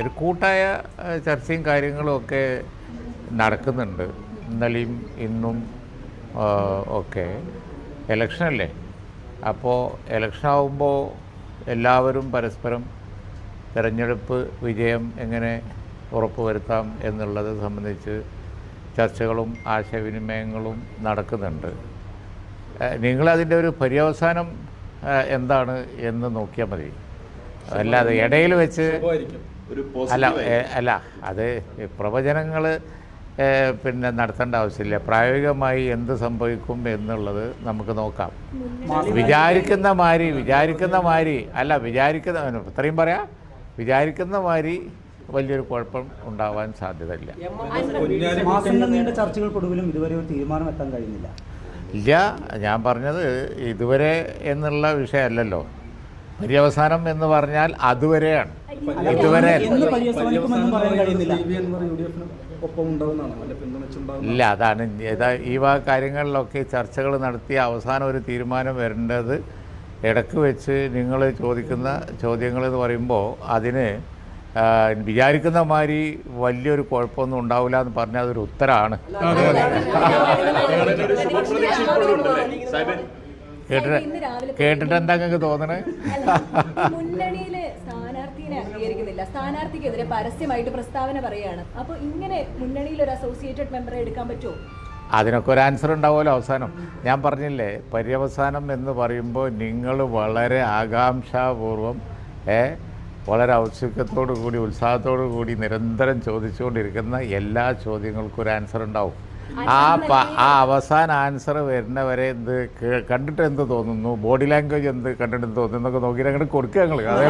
ഒരു കൂട്ടായ ചർച്ചയും കാര്യങ്ങളും ഒക്കെ നടക്കുന്നുണ്ട്. ഇന്നലെയും ഇന്നും ഒക്കെ. ഇലക്ഷനല്ലേ അപ്പോൾ ഇലക്ഷൻ ആകുമ്പോൾ എല്ലാവരും പരസ്പരം തിരഞ്ഞെടുപ്പ് വിജയം എങ്ങനെ ഉറപ്പുവരുത്താം എന്നുള്ളത് സംബന്ധിച്ച് ചർച്ചകളും ആശയവിനിമയങ്ങളും നടക്കുന്നുണ്ട്. നിങ്ങളതിന്റെ ഒരു പര്യവസാനം എന്താണ് എന്ന് നോക്കിയാൽ മതി. അല്ലാതെ ഇടയിൽ വെച്ച് ഒരു അല്ല അല്ല അത് പ്രവചനങ്ങൾ പിന്നെ നടത്തേണ്ട ആവശ്യമില്ല. പ്രായോഗികമായി എന്ത് സംഭവിക്കും എന്നുള്ളത് നമുക്ക് നോക്കാം. വിചാരിക്കുന്ന മാതിരി വിചാരിക്കുന്ന മാതിരി അല്ല വിചാരിക്കുന്ന ഇത്രയും പറയാം. വിചാരിക്കുന്ന മാതിരി വലിയൊരു കുഴപ്പം ഉണ്ടാവാൻ സാധ്യതയില്ല. മാസങ്ങൾ നീണ്ട ചർച്ചകൾക്കൊടുവിലും ഇതുവരെ ഒരു തീരുമാനം എത്താൻ കഴിയുന്നില്ല. ഇല്ല ഞാൻ പറഞ്ഞത് ഇതുവരെ എന്നുള്ള വിഷയമല്ലല്ലോ. പര്യവസാനം എന്ന് പറഞ്ഞാൽ അതുവരെയാണ്. ഇതുവരെ എന്ന് പര്യവസാനിക്കുമെന്നും പറയാൻ കഴിയുന്നില്ല. ഒപ്പം ഉണ്ടാവുന്നതാണ് അല്ല പിന്തുണച്ചുണ്ടാവുന്ന ഇല്ല അതാണ്. ഈ വക കാര്യങ്ങളിലൊക്കെ ചർച്ചകൾ നടത്തി അവസാനം ഒരു തീരുമാനം വരേണ്ടത് ഇടയ്ക്ക് വെച്ച് നിങ്ങൾ ചോദിക്കുന്ന ചോദ്യങ്ങൾ എന്ന് പറയുമ്പോൾ അതിന് വിചാരിക്കുന്ന മാതിരി വലിയൊരു കുഴപ്പമൊന്നും ഉണ്ടാവില്ല എന്ന് പറഞ്ഞാൽ അതൊരു ഉത്തരമാണ് കേട്ടിട്ട് കേട്ടിട്ട് എന്താ നിങ്ങൾക്ക് തോന്നണേ? മുന്നണിയിൽ സ്ഥാനാർത്ഥിയെ അംഗീകരിക്കുന്നില്ല. സ്ഥാനാർത്ഥിക്കെതിരെ പരസ്യമായിട്ട് പ്രസ്താവന പറയാണ് അപ്പൊ ഇങ്ങനെ മുന്നണിയിൽ ഒരു അസോസിയേറ്റഡ് മെമ്പറെ എടുക്കാൻ പറ്റുമോ? അതിനൊക്കെ ഒരു ആൻസർ ഉണ്ടാവുമല്ലോ അവസാനം. ഞാൻ പറഞ്ഞില്ലേ പര്യവസാനം എന്ന് പറയുമ്പോൾ നിങ്ങൾ വളരെ ആകാംക്ഷാപൂർവം ഏ വളരെ ഔത്സുക്യത്തോടു കൂടി ഉത്സാഹത്തോടു കൂടി നിരന്തരം ചോദിച്ചുകൊണ്ടിരിക്കുന്ന എല്ലാ ചോദ്യങ്ങൾക്കും ഒരു ആൻസർ ഉണ്ടാവും. ആ ആ അവസാന ആൻസർ വരുന്നവരെ എന്ത് കണ്ടിട്ട് എന്ത് തോന്നുന്നു? ബോഡി ലാംഗ്വേജ് എന്ത് കണ്ടിട്ട് എന്ത് തോന്നുന്നു? എന്നൊക്കെ നോക്കി അങ്ങോട്ട് കൊടുക്കുക ഞങ്ങൾ അതെ.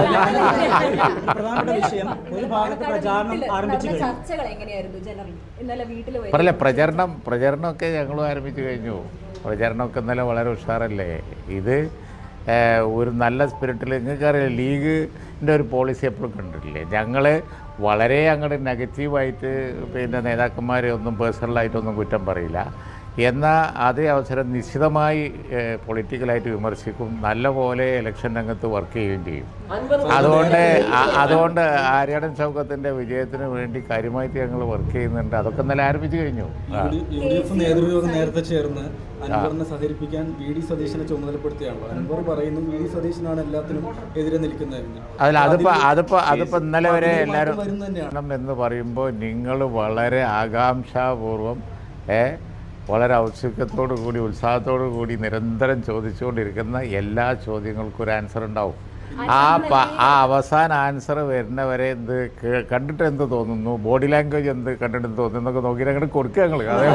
പ്രധാനപ്പെട്ട വിഷയം ഒരു ഭാഗത്ത് പ്രചാരണം ആരംഭിച്ചു ചർച്ചകൾ എങ്ങനെയായിരുന്നു? ജനറൽ ഇന്നലെ വീട്ടിൽ പറയല്ലേ പ്രചരണം പ്രചരണമൊക്കെ ഞങ്ങളും ആരംഭിച്ചു കഴിഞ്ഞു. പ്രചരണമൊക്കെ ഇന്നലെ വളരെ ഉഷാറല്ലേ? ഇത് ഒരു നല്ല സ്പിരിറ്റിൽ നിങ്ങൾക്കറിയാം ലീഗിന്റെ ഒരു പോളിസി എപ്പോഴും കണ്ടിട്ടില്ലേ? ഞങ്ങൾ വളരെ അങ്ങോട്ട് നെഗറ്റീവായിട്ട് പിന്നെ നേതാക്കന്മാരെ ഒന്നും പേഴ്സണലായിട്ടൊന്നും കുറ്റം പറയില്ല. എന്നാൽ അതേ അവസരം നിശ്ചിതമായി പൊളിറ്റിക്കലായിട്ട് വിമർശിക്കും. നല്ലപോലെ ഇലക്ഷൻ രംഗത്ത് വർക്ക് ചെയ്യുകയും ചെയ്യും. അതുകൊണ്ട് അതുകൊണ്ട് ആര്യാടൻ ചൗക്കത്തിന്റെ വിജയത്തിന് വേണ്ടി കാര്യമായിട്ട് ഞങ്ങൾ വർക്ക് ചെയ്യുന്നുണ്ട്. അതൊക്കെ നല്ല ആരംഭിച്ചു കഴിഞ്ഞു. നേതൃയോഗം നേരത്തെ ചേർന്ന് അൻവറിനെ സഹകരിപ്പിക്കാൻ വി ഡി സതീശനെ ചുമതലപ്പെടുത്തിയാണല്ലോ. അൻവർ പറയുന്നു വി ഡി സതീശനാണ് എല്ലാത്തിനും എതിരെ നിൽക്കുന്നതെന്ന്. അതിൽ അതിപ്പോ അതിപ്പോ അതിപ്പോ ഇന്നലെ വരെ എല്ലാരും എല്ലാവരും എന്ന് പറയുമ്പോൾ നിങ്ങൾ വളരെ ആകാംക്ഷാപൂർവം ഏ വളരെ ഔത്സുക്യത്തോടു കൂടി ഉത്സാഹത്തോടു കൂടി നിരന്തരം ചോദിച്ചുകൊണ്ടിരിക്കുന്ന എല്ലാ ചോദ്യങ്ങൾക്കും ഒരു ആൻസർ ഉണ്ടാവും. ആ പ ആ അവസാന ആൻസർ വരുന്നവരെ എന്ത് കണ്ടിട്ട് എന്ത് തോന്നുന്നു? ബോഡി ലാംഗ്വേജ് എന്ത് കണ്ടിട്ട് എന്ത് തോന്നുന്നു? എന്നൊക്കെ നോക്കി അങ്ങോട്ട് കൊടുക്കുക ഞങ്ങൾ അതെ.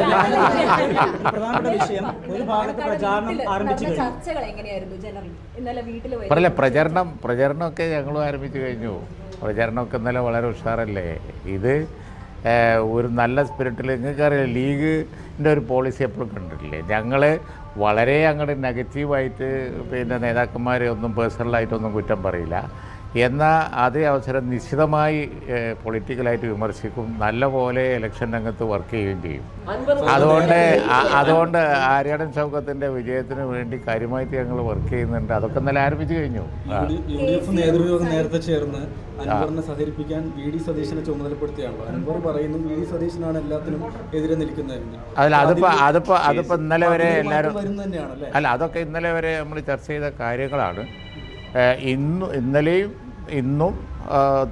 പ്രധാനപ്പെട്ട വിഷയം ഒരു ഭാഗത്ത് പ്രചാരണം ആരംഭിച്ചു ചർച്ചകൾ എങ്ങനെയായിരുന്നു? ജനറൽ ഇന്നലെ വീട്ടിൽ പറയല്ലേ പ്രചരണം പ്രചരണമൊക്കെ ഞങ്ങളും ആരംഭിച്ചു കഴിഞ്ഞു. പ്രചരണമൊക്കെ ഇന്നലെ വളരെ ഉഷാറല്ലേ? ഇത് ഒരു നല്ല സ്പിരിറ്റിൽ നിങ്ങൾക്കറിയാം ലീഗിന്റെ ഒരു പോളിസി എപ്പോഴും കണ്ടിട്ടില്ലേ? ഞങ്ങൾ വളരെ അങ്ങോട്ട് നെഗറ്റീവായിട്ട് പിന്നെ നേതാക്കന്മാരെ ഒന്നും പേഴ്സണലായിട്ടൊന്നും കുറ്റം പറയില്ല. എന്നാൽ അതേ അവസരം നിശ്ചിതമായി പൊളിറ്റിക്കലായിട്ട് വിമർശിക്കും നല്ലപോലെ ഇലക്ഷൻ രംഗത്ത് വർക്ക് ചെയ്യുകയും ചെയ്യും. അതുകൊണ്ട് അതുകൊണ്ട് ആര്യാടൻ ചൗക്കത്തിന്റെ വിജയത്തിന് വേണ്ടി കാര്യമായിട്ട് ഞങ്ങൾ വർക്ക് ചെയ്യുന്നുണ്ട്. അതൊക്കെ ഇന്നലെ ആരംഭിച്ചു കഴിഞ്ഞു. നേതൃയോഗം നേരത്തെ ചേർന്ന് അൻവറിനെ സഹകരിപ്പിക്കാൻ വി ഡി സതീശനെ ചുമതലപ്പെടുത്തിയാണല്ലോ. അൻവർ പറയുന്നു വി ഡി സതീശനാണ് എല്ലാത്തിനും എതിരെ നിൽക്കുന്നത് അതിൽ അതിപ്പോ അതിപ്പോ അതിപ്പോ ഇന്നലെ വരെ എല്ലാവരും തന്നെയാണല്ലേ? അല്ല അതൊക്കെ ഇന്നലെ വരെ നമ്മൾ ചർച്ച ചെയ്ത കാര്യങ്ങളാണ്. ഇന്ന് ഇന്നലെയും ഇന്നും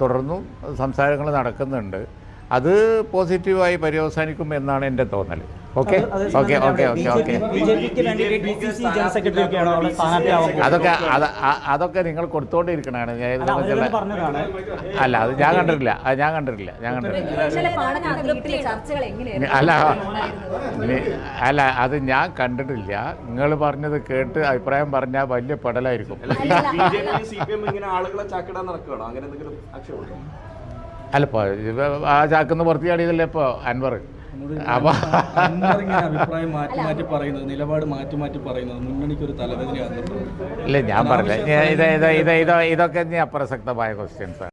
തുടർന്നും സംസാരങ്ങൾ നടക്കുന്നുണ്ട്. അത് പോസിറ്റീവായി പര്യവസാനിക്കും എന്നാണ് എന്റെ തോന്നൽ. Okay? Okay okay okay okay. അതൊക്കെ അതൊക്കെ നിങ്ങൾ കൊടുത്തോണ്ടിരിക്കണാണ് ഞാൻ അല്ല, പറഞ്ഞതാണ്. അല്ല അത് ഞാൻ കണ്ടിട്ടില്ല. അത് ഞാൻ കണ്ടിട്ടില്ല ഞാൻ കണ്ടിട്ടില്ല. അല്ല അല്ല അത് ഞാൻ കണ്ടിട്ടില്ല. നിങ്ങൾ പറഞ്ഞത് കേട്ട് അഭിപ്രായം പറഞ്ഞാൽ വലിയ പെടലായിരിക്കും. അല്ല ഇപ്പോൾ ആ ചാക്കുന്ന പുറത്ത് ചാടിയതല്ലേ ഇപ്പോൾ അൻവർ? അല്ലേ അഭിപ്രായം മാറ്റി മാറ്റി പറയുന്നത് നിലപാട് മാറ്റി മാറ്റി പറയുന്നത് മുന്നണിക്ക് ഒരു ഇല്ല ഞാൻ പറഞ്ഞില്ല. ഇത് ഇത് ഇത് ഇത് ഇതൊക്കെ അപ്രസക്തമായ ക്വസ്റ്റ്യൻസ്